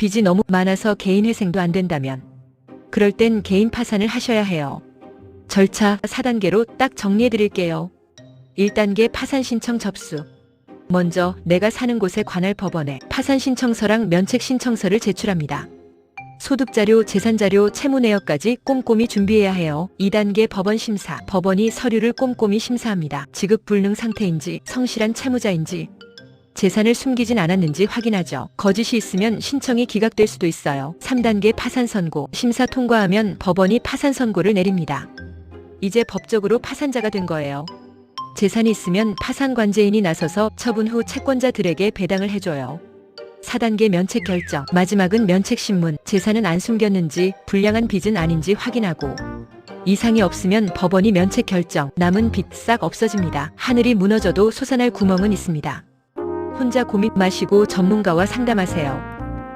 빚이 너무 많아서 개인 회생도 안 된다면 그럴 땐 개인 파산을 하셔야 해요. 절차 4단계로 딱 정리해 드릴게요. 1단계 파산 신청 접수. 먼저 내가 사는 곳에 관할 법원에 파산 신청서랑 면책 신청서를 제출합니다. 소득 자료, 재산 자료, 채무 내역까지 꼼꼼히 준비해야 해요. 2단계 법원 심사. 법원이 서류를 꼼꼼히 심사합니다. 지급 불능 상태인지, 성실한 채무자인지, 재산을 숨기진 않았는지 확인하죠. 거짓이 있으면 신청이 기각될 수도 있어요. 3단계 파산 선고. 심사 통과하면 법원이 파산 선고를 내립니다. 이제 법적으로 파산자가 된 거예요. 재산이 있으면 파산 관제인이 나서서 처분 후 채권자들에게 배당을 해줘요. 4단계 면책 결정. 마지막은 면책 신문. 재산은 안 숨겼는지, 불량한 빚은 아닌지 확인하고 이상이 없으면 법원이 면책 결정. 남은 빚 싹 없어집니다. 하늘이 무너져도 솟아날 구멍은 있습니다. 혼자 고민 마시고 전문가와 상담하세요.